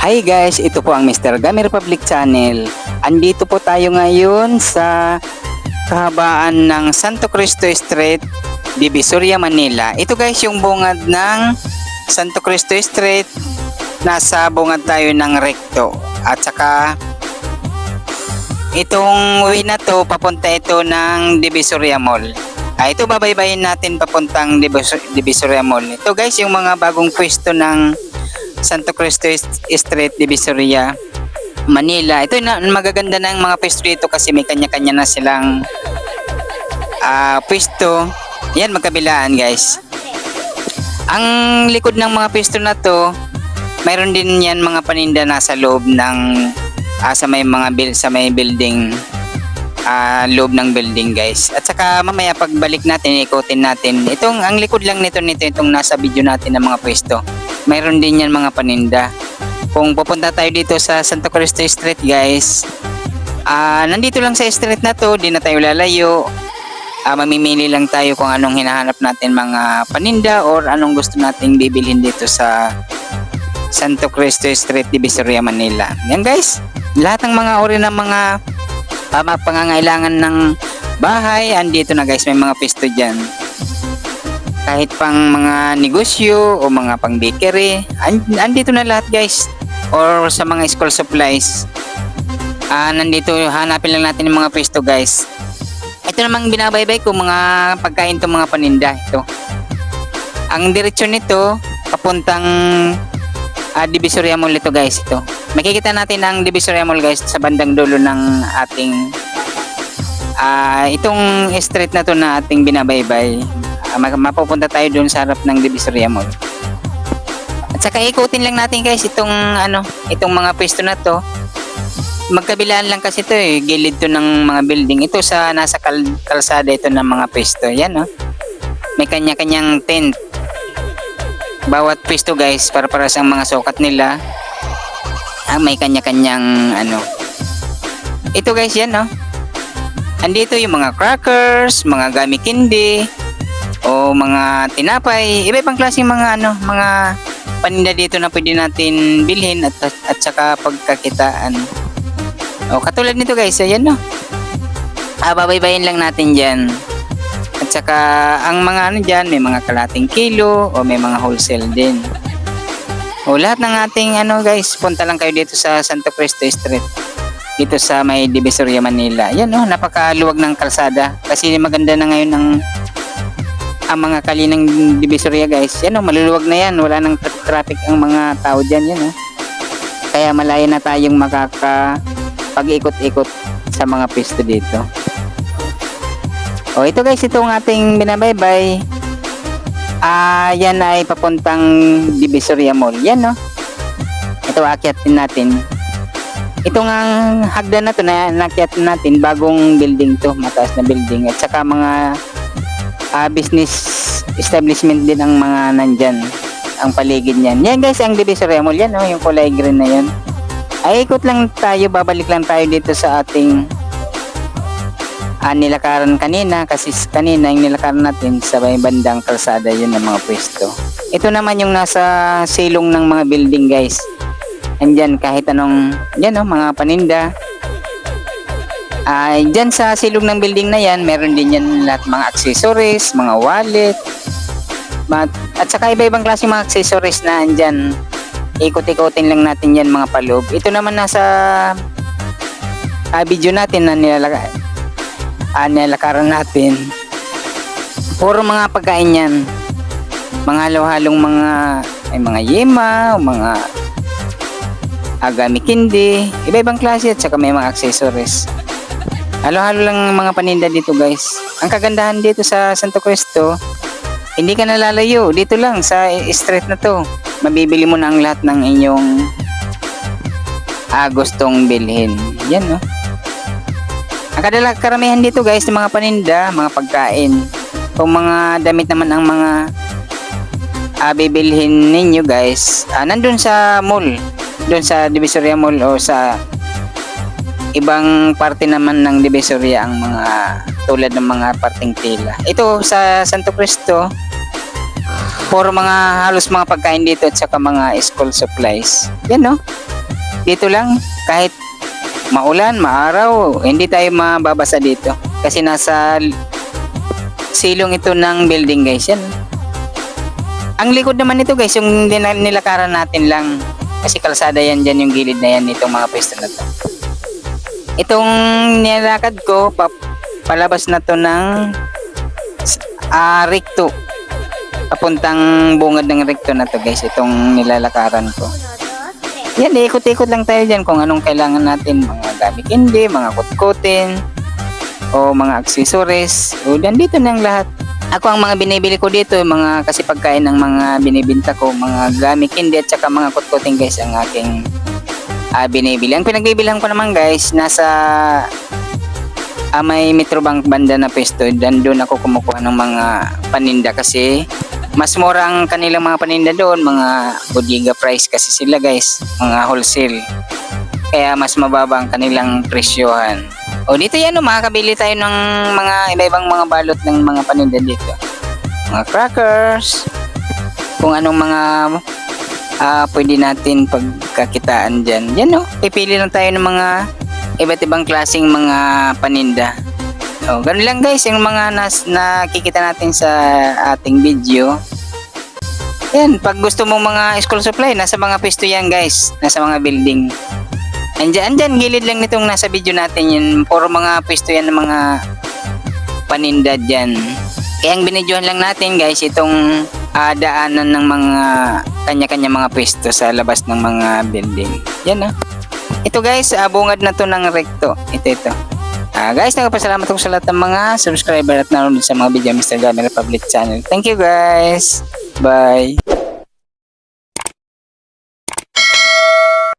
Hi guys, ito po ang Mr. Gami Republic Channel. Andito po tayo ngayon sa kahabaan ng Santo Cristo Street, Divisoria, Manila. Ito guys yung bungad ng Santo Cristo Street. Nasa bungad tayo ng Recto. At saka itong way na to, papunta ito ng Divisoria Mall. Ah, ito babaybayin natin papuntang Divis- Divisoria Mall. Ito guys yung mga bagong pwesto ng Santo Cristo Street, Divisoria, Manila. Ito na magaganda ng mga pwesto dito kasi may kanya-kanya na silang ah pwesto. Yan magkabilaan guys. Ang likod ng mga pwesto na to, mayroon din yan mga paninda nasa loob ng ah, sa may mga bil sa may building ah, loob ng building guys. At saka mamaya pagbalik natin, ikutin natin. Itong ang likod lang nito nito itong nasa video natin ng mga pwesto. Mayroon din yan mga paninda. Kung pupunta tayo dito sa Santo Cristo Street guys, ah nandito lang sa street na to, di na tayo lalayo. Ah, mamimili lang tayo kung anong hinahanap natin mga paninda or anong gusto nating bibilhin dito sa Santo Cristo Street, Divisoria, Manila. Yan guys, lahat ng mga uri ng mga uh, pangangailangan ng bahay, andito na guys, may mga pisto dyan. Kahit pang mga negosyo o mga pang bakery, and, andito na lahat guys. Or sa mga school supplies. Ah, nandito, hanapin lang natin yung mga pisto guys. Ito namang binabaybay ko mga pagkain to mga paninda ito. Ang diretsyon nito papuntang ah, Divisoria Mall ito guys ito. Makikita natin ang Divisoria Mall guys sa bandang dulo ng ating ah itong street na to na ating binabaybay. Ma- mapupunta tayo doon sa harap ng Divisoria Mall. At saka ikutin lang natin guys itong ano, itong mga pwesto na to. Magkabilaan lang kasi ito eh, gilid to ng mga building. Ito sa nasa kal- kalsada ito ng mga pwesto. Yan oh. May kanya-kanyang tent bawat pwesto guys para para sa mga sukat nila ah, may kanya-kanyang ano ito guys yan no andito yung mga crackers mga gami candy o mga tinapay iba ibang klaseng mga ano mga paninda dito na pwede natin bilhin at, at saka pagkakitaan o katulad nito guys ayan no ah, babaybayin lang natin dyan at saka ang mga ano dyan, may mga kalating kilo o may mga wholesale din. O lahat ng ating ano guys, punta lang kayo dito sa Santo Cristo Street. Dito sa may Divisoria, Manila. Yan oh, napakaluwag ng kalsada. Kasi maganda na ngayon ang ang mga kali ng Divisoria guys. Yan oh, maluluwag na yan. Wala nang tra- traffic ang mga tao dyan. Yan oh. Kaya malaya na tayong makaka pag-ikot-ikot sa mga pisto dito. O ito guys, itong ating binabaybay. Ah, yan ay papuntang Divisoria Mall. Yan no. Ito akyatin natin. Ito nga hagdan na to na nakyat natin bagong building to, mataas na building at saka mga ah, business establishment din ang mga nandyan ang paligid niyan. Yan guys, ang Divisoria Mall yan, no? yung kulay green na yan. Ay, ikot lang tayo, babalik lang tayo dito sa ating ah, nilakaran kanina kasi kanina yung nilakaran natin sa may bandang kalsada yun ng mga pwesto. Ito naman yung nasa silong ng mga building guys. Andyan kahit anong, yan oh, mga paninda. Ay, dyan sa silong ng building na yan, meron din yan lahat mga accessories, mga wallet, ma- at saka iba-ibang klase mga accessories na andyan. Ikot-ikotin lang natin yan mga paloob. Ito naman nasa ah, video natin na nilalagay uh, nilakaran natin puro mga pagkain yan mga halo-halong mga ay mga yema mga agami kindi iba-ibang klase at saka may mga accessories halo-halo lang ang mga paninda dito guys. Ang kagandahan dito sa Santo Cristo hindi ka nalalayo. Dito lang sa street na to. Mabibili mo na ang lahat ng inyong ah, gustong bilhin. Yan no? Ang kadala karamihan dito guys ng mga paninda, mga pagkain. Kung mga damit naman ang mga ah, bibilhin ninyo guys, ah, nandun sa mall, doon sa Divisoria Mall o sa ibang parte naman ng Divisoria ang mga tulad ng mga parting tila. Ito sa Santo Cristo, Puro mga halos mga pagkain dito at saka mga school supplies. Yan no. Dito lang kahit maulan, maaraw, hindi tayo mababasa dito. Kasi nasa silong ito ng building guys. Yan. Ang likod naman nito guys, yung nila- nilakaran natin lang. Kasi kalsada yan dyan yung gilid na yan nitong mga pwesto na to. Itong nilakad ko, pa, palabas na to ng ah recto. Papuntang bungad ng recto na to guys, itong nilalakaran ko. Yan, ikot-ikot lang tayo dyan kung anong kailangan natin. Mga gamit hindi, mga kutkutin, o mga accessories. O dito na ang lahat. Ako ang mga binibili ko dito, mga kasi pagkain ng mga binibinta ko, mga gamit hindi at saka mga kutkutin guys ang aking ah, binibili. Ang pinagbibilang ko naman guys, nasa ah, may Metrobank banda na pwesto. Dan doon ako kumukuha ng mga paninda kasi mas mura ang kanilang mga paninda doon, mga bodega price kasi sila guys, mga wholesale. Kaya mas mababa ang kanilang presyohan. O dito yan, o, makakabili tayo ng mga iba-ibang mga balot ng mga paninda dito. Mga crackers, kung anong mga ah pwede natin pagkakitaan dyan. Yan o, pipili lang tayo ng mga iba't ibang klaseng mga paninda. O, ganun lang guys, yung mga nas, nakikita natin sa ating video. Yan, pag gusto mong mga school supply, nasa mga pwesto yan guys, nasa mga building. Andyan, andyan, gilid lang nitong nasa video natin yun. Puro mga pwesto yan ng mga paninda dyan. Kaya ang binidyohan lang natin guys, itong ah, daanan ng mga kanya-kanya mga pwesto sa labas ng mga building. Yan ah. Ito guys, ah, bungad na to ng recto. Ito, ito. Ah, guys, nagpapasalamat ako sa lahat ng mga subscriber at nanonood sa mga video Mr. Gaming Republic channel. Thank you guys. Bye.